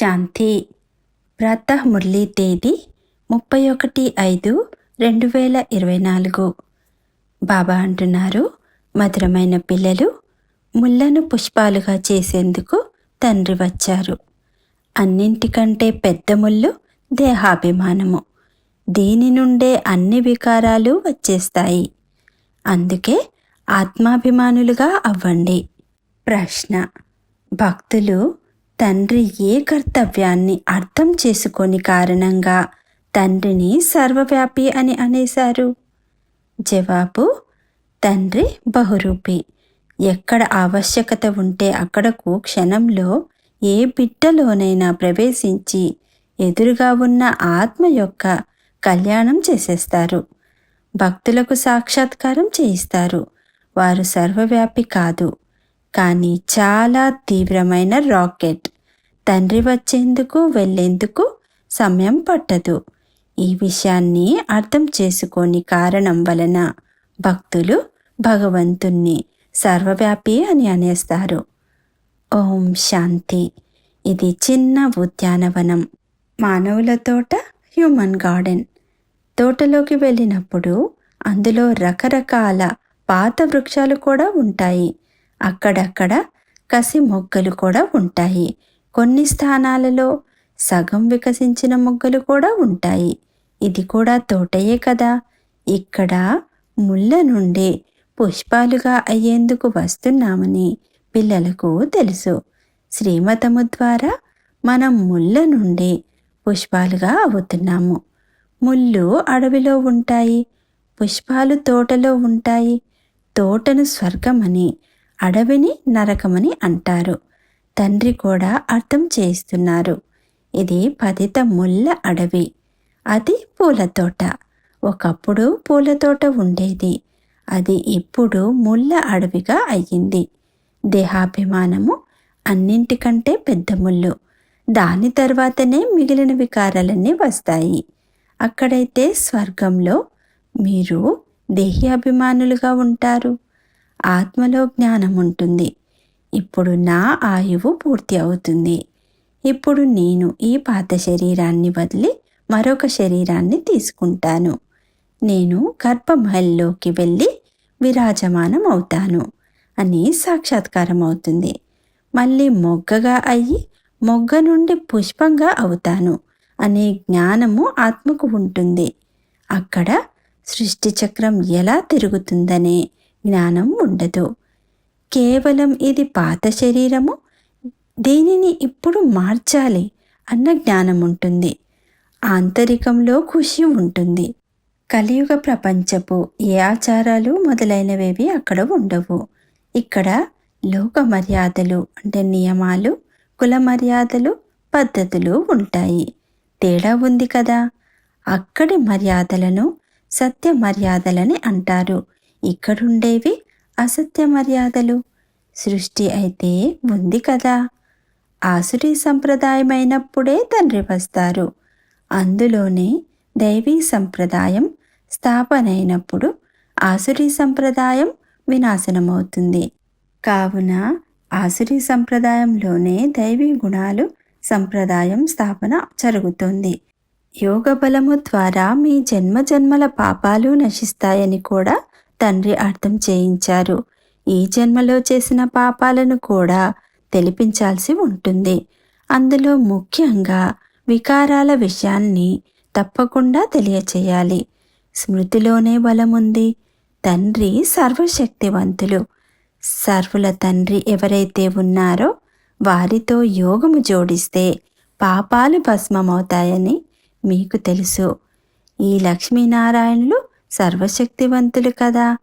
శాంతి. ప్రాతః మురళీ తేదీ ముప్పై ఒకటి ఐదు రెండు వేల ఇరవై నాలుగు. బాబా అంటున్నారు మధురమైన పిల్లలు ముళ్ళను పుష్పాలుగా చేసేందుకు తండ్రి వచ్చారు. అన్నింటికంటే పెద్ద ముళ్ళు దేహాభిమానము. దీని నుండే అన్ని వికారాలు వచ్చేస్తాయి. అందుకే ఆత్మాభిమానులుగా అవ్వండి. ప్రశ్న. భక్తులు తండ్రి ఏ కర్తవ్యాన్ని అర్థం చేసుకొని కారణంగా తండ్రిని సర్వవ్యాపి అని అనేశారు. జవాబు తండ్రి బహురూపి. ఎక్కడ ఆవశ్యకత ఉంటే అక్కడకు క్షణంలో ఏ బిడ్డలోనైనా ప్రవేశించి ఎదురుగా ఉన్న ఆత్మ యొక్క కళ్యాణం చేసేస్తారు. భక్తులకు సాక్షాత్కారం చేయిస్తారు. వారు సర్వవ్యాపి కాదు కానీ చాలా తీవ్రమైన రాకెట్. తండ్రి వచ్చేందుకు వెళ్ళేందుకు సమయం పట్టదు. ఈ విషయాన్ని అర్థం చేసుకోని కారణం వలన భక్తులు భగవంతుణ్ణి సర్వవ్యాపి అని అనేస్తారు. ఓం శాంతి. ఇది చిన్న ఉద్యానవనం. మానవుల తోట హ్యూమన్ గార్డెన్. తోటలోకి వెళ్ళినప్పుడు అందులో రకరకాల పాత వృక్షాలు కూడా ఉంటాయి. అక్కడక్కడ కసి మొగ్గలు కూడా ఉంటాయి. కొన్ని స్థానాలలో సగం వికసించిన మొగ్గలు కూడా ఉంటాయి. ఇది కూడా తోటయే కదా. ఇక్కడ ముళ్ళ నుండి పుష్పాలుగా అయ్యేందుకు వస్తున్నామని పిల్లలకు తెలుసు. శ్రీమతము ద్వారా మనం ముళ్ళ నుండి పుష్పాలుగా అవుతున్నాము. ముళ్ళు అడవిలో ఉంటాయి పుష్పాలు తోటలో ఉంటాయి. తోటను స్వర్గమని అడవిని నరకమని అంటారు. తండ్రి కూడా అర్థం చేస్తున్నారు ఇది పతిత ముళ్ళ అడవి. అది పూలతోట ఒకప్పుడు పూలతోట ఉండేది. అది ఇప్పుడు ముళ్ళ అడవిగా అయ్యింది. దేహాభిమానము అన్నింటికంటే పెద్ద ముళ్ళు. దాని తర్వాతనే మిగిలిన వికారాలన్నీ వస్తాయి. అక్కడైతే స్వర్గంలో మీరు దేహి అభిమానులుగా ఉంటారు. ఆత్మలో జ్ఞానం ఉంటుంది ఇప్పుడు నా ఆయువు పూర్తి అవుతుంది. ఇప్పుడు నేను ఈ పాత శరీరాన్ని వదిలి మరొక శరీరాన్ని తీసుకుంటాను. నేను గర్భమహల్లోకి వెళ్ళి విరాజమానం అవుతాను అని సాక్షాత్కారం అవుతుంది మళ్ళీ మొగ్గగా అయ్యి మొగ్గ నుండి పుష్పంగా అవుతాను అనే జ్ఞానము ఆత్మకు ఉంటుంది. అక్కడ సృష్టి చక్రం ఎలా తిరుగుతుందనే జ్ఞానం ఉండదు. కేవలం ఇది పాత శరీరము? దీనిని ఇప్పుడు మార్చాలి అన్న జ్ఞానం ఉంటుంది. ఆంతరికంలో ఖుషి ఉంటుంది. కలియుగ ప్రపంచపు ఏ ఆచారాలు మొదలైనవేవి అక్కడ ఉండవు. ఇక్కడ లోక మర్యాదలు అంటే నియమాలు కుల మర్యాదలు పద్ధతులు ఉంటాయి. తేడా ఉంది కదా? అక్కడి మర్యాదలను సత్య మర్యాదలని అంటారు. ఇక్కడుండేవి అసత్య మర్యాదలు. సృష్టి అయితే ఉంది కదా. ఆసురీ సంప్రదాయమైనప్పుడే తండ్రి వస్తారు. అందులోనే దైవీ సంప్రదాయం స్థాపనైనప్పుడు ఆసురీ సంప్రదాయం వినాశనమవుతుంది. కావున ఆసురీ సంప్రదాయంలోనే దైవీ గుణాలు సంప్రదాయం స్థాపన జరుగుతుంది. యోగ బలము ద్వారా మీ జన్మ జన్మల పాపాలు నశిస్తాయని కూడా తండ్రి అర్థం చేయించారు. ఈ జన్మలో చేసిన పాపాలను కూడా తెలిపించాల్సి ఉంటుంది. అందులో ముఖ్యంగా వికారాల విషయాన్ని తప్పకుండా తెలియచేయాలి. స్మృతిలోనే బలముంది తండ్రి సర్వశక్తివంతులు. సర్వుల తండ్రి ఎవరైతే ఉన్నారో వారితో యోగము జోడిస్తే పాపాలు భస్మమవుతాయని మీకు తెలుసు. ఈ లక్ష్మీనారాయణులు సర్వశక్తివంతులు కదా.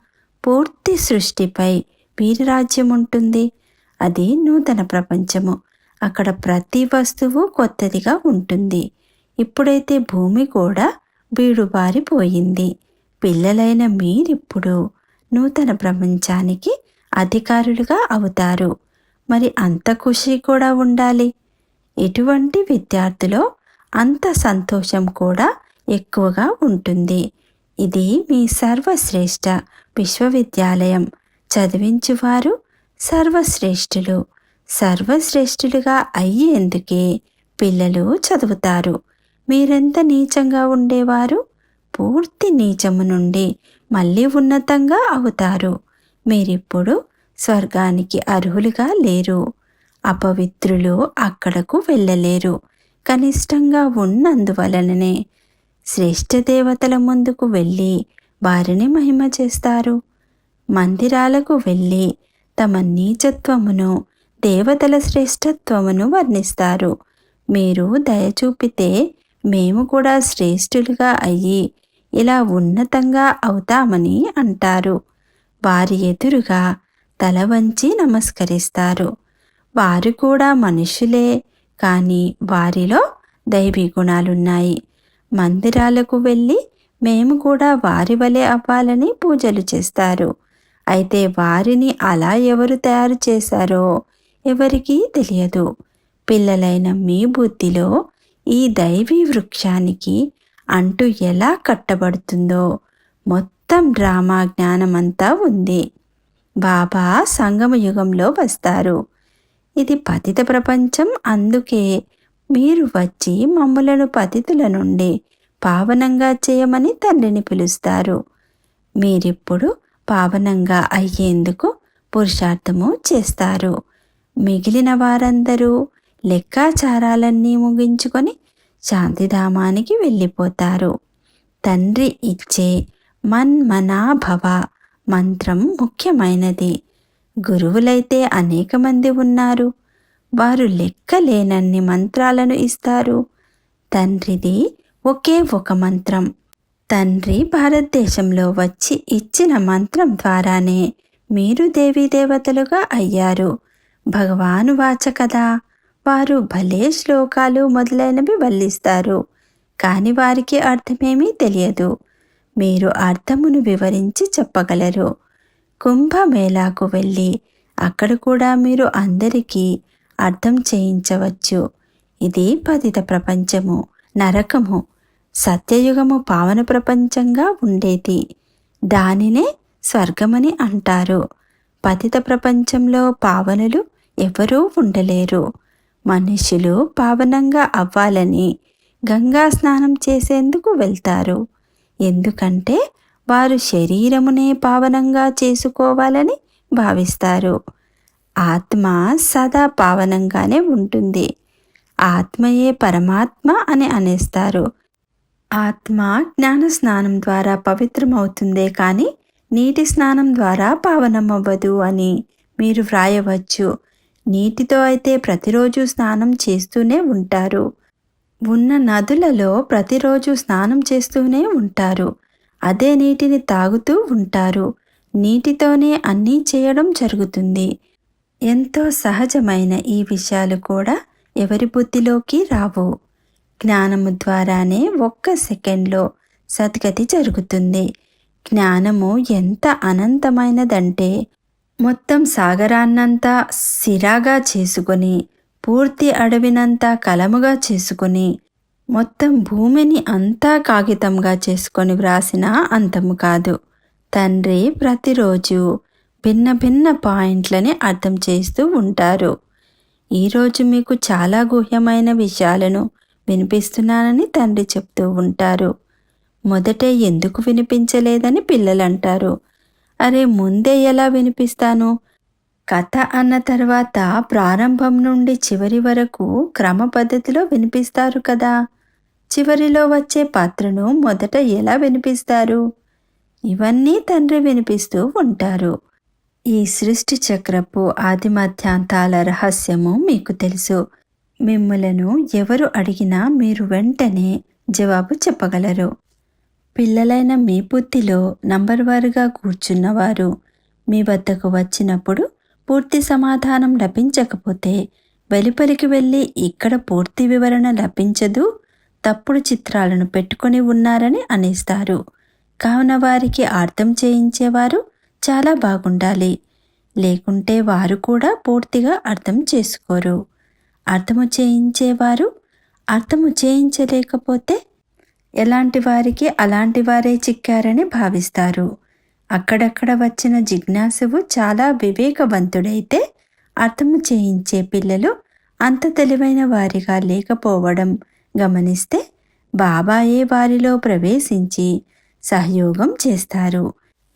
పూర్తి సృష్టిపై వీరి రాజ్యం ఉంటుంది. అది నూతన ప్రపంచము. అక్కడ ప్రతి వస్తువు కొత్తదిగా ఉంటుంది. ఇప్పుడైతే భూమి కూడా బీడుబారిపోయింది. పిల్లలైన మీరిప్పుడు నూతన ప్రపంచానికి అధికారులుగా అవుతారు. మరి అంత ఖుషి కూడా ఉండాలి. ఎటువంటి విద్యార్థిలో అంత సంతోషం కూడా ఎక్కువగా ఉంటుంది. ఇది మీ సర్వశ్రేష్ఠ విశ్వవిద్యాలయం. చదివించువారు సర్వశ్రేష్ఠులు. సర్వశ్రేష్ఠులుగా అయ్యేందుకే పిల్లలు చదువుతారు. మీరెంత నీచంగా ఉండేవారు? పూర్తి నీచము నుండి మళ్ళీ ఉన్నతంగా అవుతారు. మీరిప్పుడు స్వర్గానికి అర్హులుగా లేరు. అపవిత్రులు అక్కడకు వెళ్ళలేరు. కనిష్టంగా ఉన్నందువలననే శ్రేష్ఠ దేవతల ముందుకు వెళ్ళి వారిని మహిమ చేస్తారు. మందిరాలకు వెళ్ళి తమ నీచత్వమును దేవతల శ్రేష్టత్వమును వర్ణిస్తారు. మీరు దయచూపితే మేము కూడా శ్రేష్ఠులుగా అయ్యి ఇలా ఉన్నతంగా అవుతామని అంటారు. వారి ఎదురుగా తల వంచి నమస్కరిస్తారు. వారు కూడా మనుషులే కానీ వారిలో దైవీ గుణాలున్నాయి. మందిరాలకు వెళ్ళి మేము కూడా వారి వలె అవ్వాలని పూజలు చేస్తారు. అయితే వారిని అలా ఎవరు తయారు చేశారో ఎవరికీ తెలియదు. పిల్లలైన మీ బుద్ధిలో ఈ దైవీ వృక్షానికి అంటూ ఎలా కట్టబడుతుందో మొత్తం డ్రామా జ్ఞానమంతా ఉంది. బాబా సంగమ యుగంలో వస్తారు. ఇది పతిత ప్రపంచం అందుకే మీరు వచ్చి మమ్ములను పతితుల నుండి పావనంగా చేయమని తండ్రిని పిలుస్తారు. మీరిప్పుడు పావనంగా అయ్యేందుకు పురుషార్థము చేస్తారు. మిగిలిన వారందరూ లెక్కాచారాలన్నీ ముగించుకొని శాంతిధామానికి వెళ్ళిపోతారు. తండ్రి ఇచ్చే మన్మనాభవ మంత్రం ముఖ్యమైనది. గురువులైతే అనేక మంది ఉన్నారు. వారు లెక్కలేనన్ని మంత్రాలను ఇస్తారు. తండ్రిది ఒకే ఒక మంత్రం. తండ్రి భారతదేశంలో వచ్చి ఇచ్చిన మంత్రం ద్వారానే మీరు దేవతలుగా అయ్యారు. భగవాను వాచ కదా వారు భలే శ్లోకాలు మొదలైనవి వల్లిస్తారు. కాని వారికి అర్థమేమీ తెలియదు. మీరు అర్థమును వివరించి చెప్పగలరు. కుంభమేళాకు వెళ్ళి అక్కడ కూడా మీరు అందరికీ అర్థం చేయించవచ్చు. ఇది పతిత ప్రపంచము నరకము సత్యయుగము పావన ప్రపంచంగా ఉండేది. దానినే స్వర్గమని అంటారు. పతిత ప్రపంచంలో పావనులు ఎవరూ ఉండలేరు. మనుషులు పావనంగా అవ్వాలని గంగా స్నానం చేసేందుకు వెళ్తారు. ఎందుకంటే వారు శరీరమునే పావనంగా చేసుకోవాలని భావిస్తారు. ఆత్మ సదా పావనంగానే ఉంటుంది. ఆత్మయే పరమాత్మ అని అనేస్తారు. ఆత్మ జ్ఞాన స్నానం ద్వారా పవిత్రమవుతుందే కానీ నీటి స్నానం ద్వారా పావనమవ్వదు అని మీరు వ్రాయవచ్చు. నీటితో అయితే ప్రతిరోజు స్నానం చేస్తూనే ఉంటారు. ఉన్న నదులలో ప్రతిరోజు స్నానం చేస్తూనే ఉంటారు. అదే నీటిని తాగుతూ ఉంటారు. నీటితోనే అన్నీ చేయడం జరుగుతుంది. ఎంతో సహజమైన ఈ విషయాలు కూడా ఎవరి బుద్ధిలోకి రావు. జ్ఞానము ద్వారానే ఒక్క సెకండ్లో సద్గతి జరుగుతుంది. జ్ఞానము ఎంత అనంతమైనదంటే మొత్తం సాగరాన్నంతా సిరాగా చేసుకొని పూర్తి అడవినంతా కలముగా చేసుకొని మొత్తం భూమిని అంతా కాగితంగా చేసుకొని వ్రాసిన అంతము కాదు. తండ్రి ప్రతిరోజు భిన్న భిన్న పాయింట్లని అర్థం చేస్తూ ఉంటారు. ఈరోజు మీకు చాలా గుహ్యమైన విషయాలను వినిపిస్తున్నానని తండ్రి చెప్తూ ఉంటారు. మొదట ఎందుకు వినిపించలేదని పిల్లలు అంటారు అరే ముందే ఎలా వినిపిస్తాను? కథ అన్న తర్వాత ప్రారంభం నుండి చివరి వరకు క్రమ పద్ధతిలో వినిపిస్తారు కదా. చివరిలో వచ్చే పాత్రను మొదట ఎలా వినిపిస్తారు? ఇవన్నీ తండ్రి వినిపిస్తూ ఉంటారు. ఈ సృష్టి చక్రపు ఆదిమధ్యాంతాల రహస్యము మీకు తెలుసు. మిమ్మలను ఎవరు అడిగినా మీరు వెంటనే జవాబు చెప్పగలరు. పిల్లలైన మీ బుద్ధిలో నంబర్ వారుగా కూర్చున్నవారు మీ వద్దకు వచ్చినప్పుడు పూర్తి సమాధానం లభించకపోతే వెలుపలికి వెళ్ళి ఇక్కడ పూర్తి వివరణ లభించదు తప్పుడు చిత్రాలను పెట్టుకొని ఉన్నారని అనేస్తారు. కావున వారికి అర్థం చేయించేవారు చాలా బాగుండాలి. లేకుంటే వారు కూడా పూర్తిగా అర్థం చేసుకోరు. అర్థము చేయించేవారు? అర్థము చేయించలేకపోతే ఎలాంటి వారికి అలాంటి వారే చిక్కారని భావిస్తారు. అక్కడక్కడ వచ్చిన జిజ్ఞాసువు చాలా వివేకవంతుడైతే అర్థము చేయించే పిల్లలు అంత తెలివైన వారిగా లేకపోవడం గమనిస్తే బాబాయే వారిలో ప్రవేశించి సహయోగం చేస్తారు.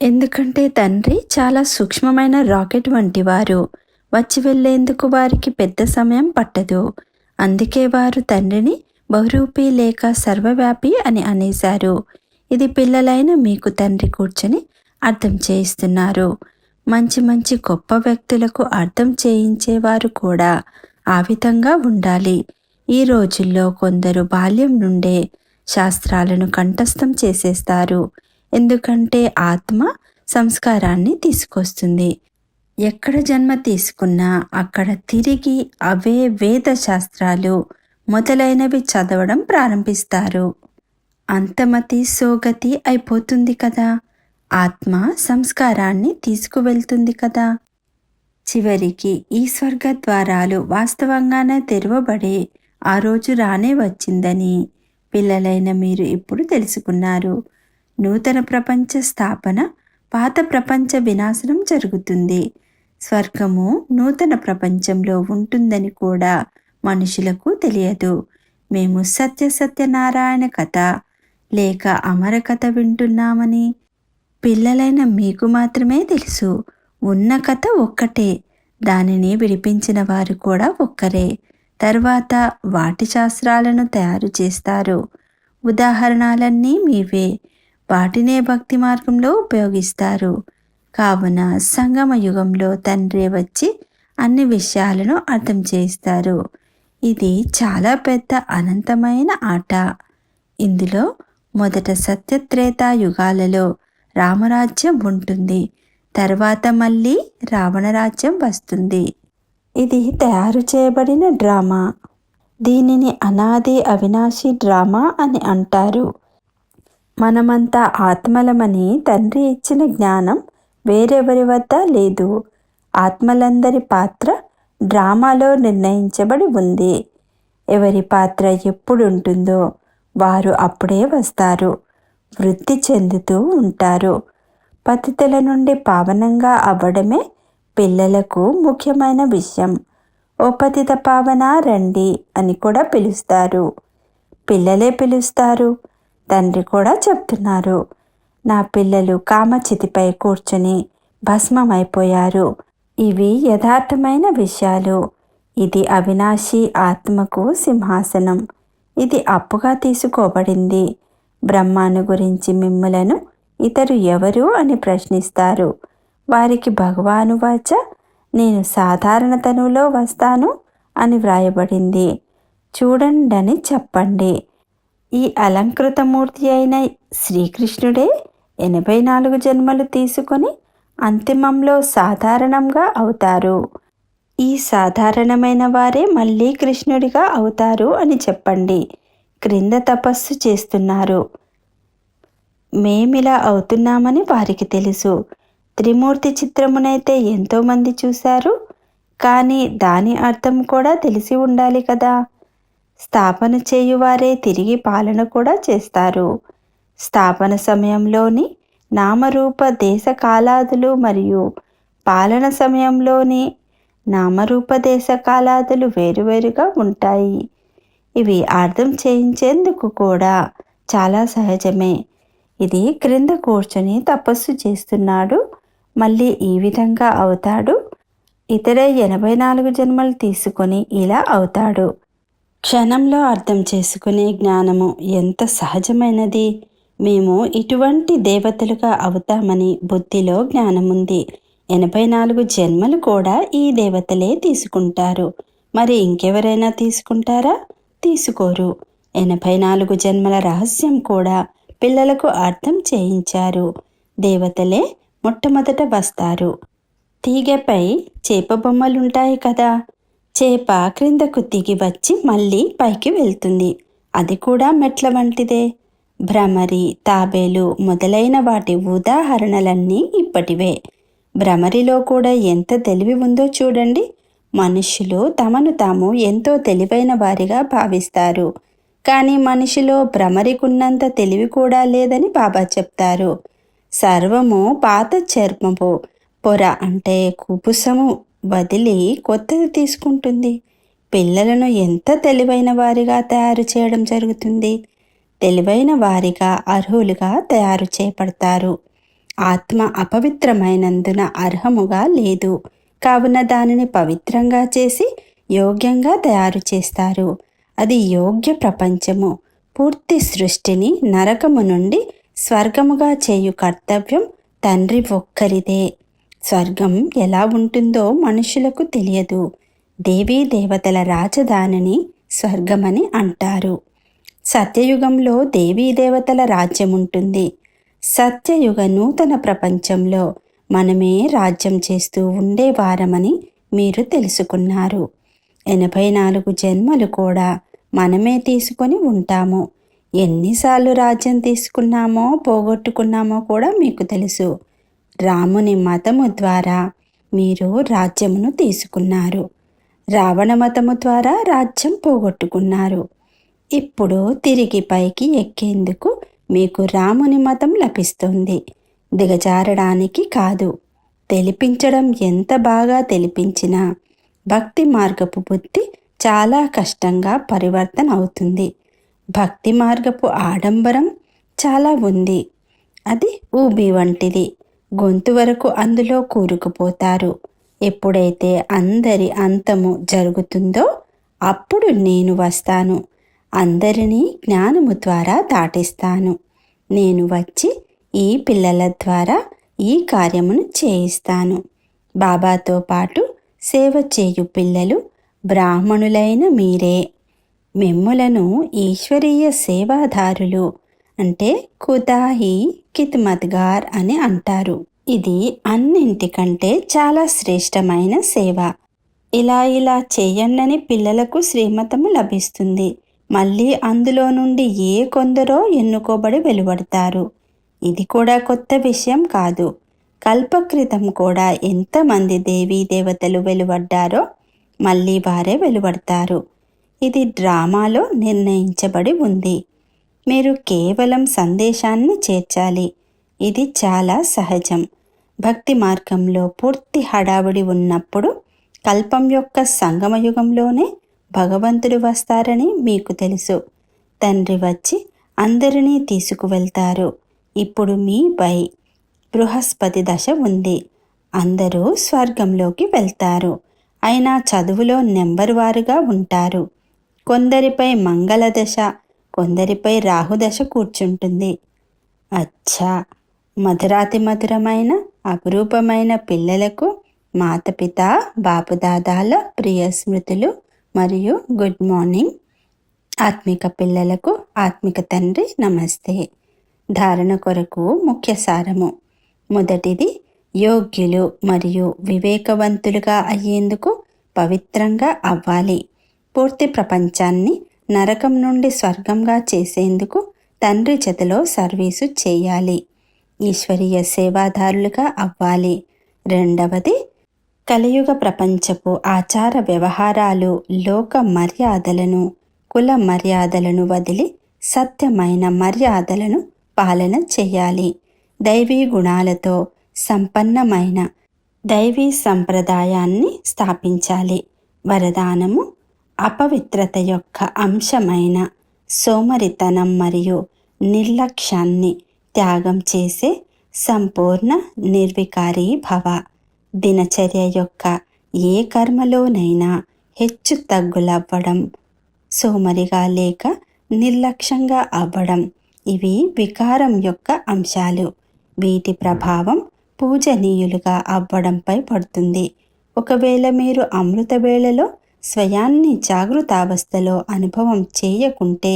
ఎందుకంటే తండ్రి చాలా సూక్ష్మమైన రాకెట్ వంటివారు. వచ్చి వెళ్ళేందుకు వారికి పెద్ద సమయం పట్టదు. అందుకే వారు తండ్రిని బహురూపి లేక సర్వవ్యాపి అని అనేశారు. ఇది పిల్లలైన మీకు తండ్రి కూర్చొని అర్థం చేయిస్తున్నారు. మంచి మంచి గొప్ప వ్యక్తులకు అర్థం చేయించేవారు కూడా ఆ విధంగా ఉండాలి. ఈ రోజుల్లో కొందరు బాల్యం నుండే శాస్త్రాలను కంఠస్థం చేసేస్తారు. ఎందుకంటే ఆత్మ సంస్కారాన్ని తీసుకొస్తుంది. ఎక్కడ జన్మ తీసుకున్నా అక్కడ తిరిగి అవే వేద శాస్త్రాలు మొదలైనవి చదవడం ప్రారంభిస్తారు. అంతమతి సోగతి అయిపోతుంది కదా. ఆత్మ సంస్కారాన్ని తీసుకువెళ్తుంది కదా. చివరికి ఈ స్వర్గ ద్వారాలు వాస్తవంగానే తెరవబడే ఆ రోజు రానే వచ్చిందని పిల్లలైన మీరు ఇప్పుడు తెలుసుకున్నారు. నూతన ప్రపంచ స్థాపన పాత ప్రపంచ వినాశనం జరుగుతుంది. స్వర్గము నూతన ప్రపంచంలో ఉంటుందని కూడా మనుషులకు తెలియదు. మేము సత్య సత్యనారాయణ కథ లేక అమర కథ వింటున్నామని పిల్లలైన మీకు మాత్రమే తెలుసు. ఉన్న కథ ఒక్కటే దానిని విడిపించిన వారు కూడా ఒక్కరే. తర్వాత వాటి శాస్త్రాలను తయారు చేస్తారు. ఉదాహరణలన్నీ మీవే. వాటినే భక్తి మార్గంలో ఉపయోగిస్తారు. కావున సంగమ యుగంలో తండ్రి వచ్చి అన్ని విషయాలను అర్థం చేస్తారు ఇది చాలా పెద్ద అనంతమైన ఆట. ఇందులో మొదట సత్యత్రేత యుగాలలో రామరాజ్యం ఉంటుంది. తర్వాత మళ్ళీ రావణరాజ్యం వస్తుంది. ఇది తయారు చేయబడిన డ్రామా. దీనిని అనాది అవినాశి డ్రామా అని అంటారు. మనమంతా ఆత్మలమని తండ్రి ఇచ్చిన జ్ఞానం వేరెవరి వద్ద లేదు. ఆత్మలందరి పాత్ర డ్రామాలో నిర్ణయించబడి ఉంది. ఎవరి పాత్ర ఎప్పుడు ఉంటుందో వారు అప్పుడే వస్తారు. వృద్ధి చెందుతూ ఉంటారు. పతితల నుండి పావనంగా అవ్వడమే పిల్లలకు ముఖ్యమైన విషయం. ఓ పతిత పావన రండి అని కూడా పిలుస్తారు. పిల్లలే పిలుస్తారు. తండ్రి కూడా చెప్తున్నారు. నా పిల్లలు కామచితిపై కూర్చుని భస్మమైపోయారు. ఇవి యథార్థమైన విషయాలు. ఇది అవినాశి ఆత్మకు సింహాసనం. ఇది అప్పుగా తీసుకోబడింది. బ్రహ్మాను గురించి మిమ్ములను ఇతరు ఎవరు అని ప్రశ్నిస్తారు. వారికి భగవాను వాచ నేను సాధారణ తనువులో వస్తాను అని వ్రాయబడింది. చూడండి చెప్పండి. ఈ అలంకృతమూర్తి అయిన శ్రీకృష్ణుడే ఎనభై నాలుగు జన్మలు తీసుకొని అంతిమంలో సాధారణంగా అవుతారు. ఈ సాధారణమైన వారే మళ్ళీ కృష్ణుడిగా అవుతారు అని చెప్పండి. క్రింద తపస్సు చేస్తున్నారు. మేమిలా అవుతున్నామని వారికి తెలుసు. త్రిమూర్తి చిత్రమునైతే ఎంతోమంది చూశారు. కానీ దాని అర్థం కూడా తెలిసి ఉండాలి కదా. స్థాపన చేయువారే తిరిగి పాలన కూడా చేస్తారు. స్థాపన సమయంలోని నామరూప దేశ కాలాదులు మరియు పాలన సమయంలోని నామరూప దేశ కాలాదులు వేరువేరుగా ఉంటాయి. ఇవి అర్థం చేయించేందుకు కూడా చాలా సహజమే. ఇది క్రింద కూర్చొని తపస్సు చేస్తున్నాడు. మళ్ళీ ఈ విధంగా అవుతాడు. ఇతడే ఎనభై నాలుగు జన్మలు తీసుకొని ఇలా అవుతాడు. క్షణంలో అర్థం చేసుకునే జ్ఞానము ఎంత సహజమైనది? మేము ఇటువంటి దేవతలుగా అవుతామని బుద్ధిలో జ్ఞానముంది. ఎనభై నాలుగు జన్మలు కూడా ఈ దేవతలే తీసుకుంటారు. మరి ఇంకెవరైనా తీసుకుంటారా? తీసుకోరు. ఎనభై నాలుగు జన్మల రహస్యం కూడా పిల్లలకు అర్థం చేయించారు. దేవతలే మొట్టమొదట వస్తారు. తీగపై చేప బొమ్మలుంటాయి కదా? చేప క్రిందకు దిగి వచ్చి మళ్ళీ పైకి వెళ్తుంది. అది కూడా మెట్ల వంటిదే. భ్రమరి తాబేలు మొదలైన వాటి ఉదాహరణలన్నీ ఇప్పటివే. భ్రమరిలో కూడా ఎంత తెలివి ఉందో చూడండి. మనుషులు తమను తాము ఎంతో తెలివైన వారిగా భావిస్తారు. కానీ మనిషిలో భ్రమరికున్నంత తెలివి కూడా లేదని బాబా చెప్తారు. సర్వము పాత చర్మపు పొర అంటే కుపుసము. వదిలి కొత్తది తీసుకుంటుంది. పిల్లలను ఎంత తెలివైన వారిగా తయారు చేయడం జరుగుతుంది? తెలివైన వారిగా అర్హులుగా తయారు చేపడతారు ఆత్మ అపవిత్రమైనందున అర్హముగా లేదు. కావున దానిని పవిత్రంగా చేసి యోగ్యంగా తయారు చేస్తారు. అది యోగ్య ప్రపంచము. పూర్తి సృష్టిని నరకము నుండి స్వర్గముగా చేయు కర్తవ్యం తండ్రి ఒక్కరిదే. స్వర్గం ఎలా ఉంటుందో మనుషులకు తెలియదు. దేవీ దేవతల రాజధానిని స్వర్గమని అంటారు. సత్యయుగంలో దేవీ దేవతల రాజ్యం ఉంటుంది సత్యయుగ నూతన ప్రపంచంలో మనమే రాజ్యం చేస్తూ ఉండేవారమని మీరు తెలుసుకున్నారు. ఎనభై నాలుగు జన్మలు కూడా మనమే తీసుకొని ఉంటాము. ఎన్నిసార్లు రాజ్యం తీసుకున్నామో పోగొట్టుకున్నామో కూడా మీకు తెలుసు. రాముని మతము ద్వారా మీరు రాజ్యమును తీసుకున్నారు. రావణ మతము ద్వారా రాజ్యం పోగొట్టుకున్నారు. ఇప్పుడు తిరిగి పైకి ఎక్కేందుకు మీకు రాముని మతం లభిస్తుంది. దిగజారడానికి కాదు. తెలిపించడం ఎంత బాగా తెలిపించినా భక్తి మార్గపు బుద్ధి చాలా కష్టంగా పరివర్తన అవుతుంది. భక్తి మార్గపు ఆడంబరం చాలా ఉంది. అది ఊబి వంటిది. గొంతు వరకు అందులో కూరుకుపోతారు. ఎప్పుడైతే అందరి అంతము జరుగుతుందో అప్పుడు నేను వస్తాను. అందరినీ జ్ఞానము ద్వారా దాటిస్తాను. నేను వచ్చి ఈ పిల్లల ద్వారా ఈ కార్యమును చేయిస్తాను. బాబాతో పాటు సేవ చేయు పిల్లలు బ్రాహ్మణులైన మీరే. మిమ్ములను ఈశ్వరీయ సేవాదారులు అంటే ఖుదాహి కిత్మత్గార్ అని అంటారు. ఇది అన్నింటికంటే చాలా శ్రేష్టమైన సేవ. ఇలా ఇలా చేయండని పిల్లలకు శ్రీమతము లభిస్తుంది. మళ్ళీ అందులో నుండి ఏ కొందరో ఎన్నుకోబడి వెలువడతారు. ఇది కూడా కొత్త విషయం కాదు. కల్పకృతం కూడా ఎంతమంది దేవీ దేవతలు వెలువడ్డారో మళ్ళీ వారే వెలువడతారు. ఇది డ్రామాలో నిర్ణయించబడి ఉంది. మీరు కేవలం సందేశాన్ని చేర్చాలి. ఇది చాలా సహజం. భక్తి మార్గంలో పూర్తి హడావిడి ఉన్నప్పుడు కల్పం యొక్క సంగమయుగంలోనే భగవంతుడు వస్తారని మీకు తెలుసు. తండ్రి వచ్చి అందరినీ తీసుకువెళ్తారు. ఇప్పుడు మీ పై బృహస్పతి దశ ఉంది. అందరూ స్వర్గంలోకి వెళ్తారు. అయినా చదువులో నెంబర్ వారుగా ఉంటారు. కొందరిపై మంగళ దశ కొందరిపై రాహుదశ కూర్చుంటుంది. అచ్చా! మధురాతి మధురమైన అపురూపమైన పిల్లలకు మాతపిత బాపుదాదాల ప్రియ స్మృతులు మరియు గుడ్ మార్నింగ్. ఆత్మిక పిల్లలకు ఆత్మిక తండ్రి నమస్తే. ధారణ కొరకు ముఖ్య సారము. మొదటిది యోగ్యులు మరియు వివేకవంతులుగా అయ్యేందుకు పవిత్రంగా అవ్వాలి. పూర్తి ప్రపంచాన్ని నరకం నుండి స్వర్గంగా చేసేందుకు తండ్రి చేతిలో సర్వీసు చేయాలి. ఈశ్వరీయ సేవాదారులుగా అవ్వాలి. రెండవది కలియుగ ప్రపంచపు ఆచార వ్యవహారాలు లోక మర్యాదలను కుల మర్యాదలను వదిలి సత్యమైన మర్యాదలను పాలన చేయాలి. దైవీ గుణాలతో సంపన్నమైన దైవీ సంప్రదాయాన్ని స్థాపించాలి. వరదానము అపవిత్రత యొక్క అంశమైన సోమరితనం మరియు నిర్లక్ష్యాన్ని త్యాగం చేసే సంపూర్ణ నిర్వికారి భవ. దినచర్య యొక్క ఏ కర్మలోనైనా హెచ్చు తగ్గులవ్వడం సోమరిగా లేక నిర్లక్ష్యంగా అవ్వడం ఇవి వికారం యొక్క అంశాలు. వీటి ప్రభావం పూజనీయులుగా అవ్వడంపై పడుతుంది. ఒకవేళ మీరు అమృత వేళలో స్వయాన్ని జాగృతావస్థలో అనుభవం చేయకుంటే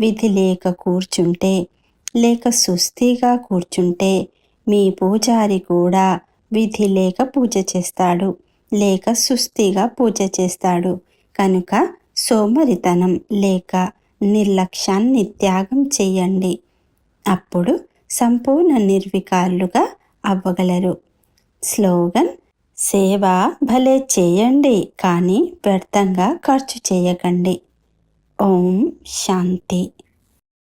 విధి లేక కూర్చుంటే లేక సుస్థిగా కూర్చుంటే మీ పూజారి కూడా విధి లేక పూజ చేస్తాడు లేక సుస్థిగా పూజ చేస్తాడు. కనుక సోమరితనం లేక నిర్లక్ష్యాన్ని త్యాగం చేయండి. అప్పుడు సంపూర్ణ నిర్వికారులుగా అవ్వగలరు. స్లోగన్ సేవ భలే చేయండి కానీ వ్యర్థంగా ఖర్చు చేయకండి. ఓం శాంతి.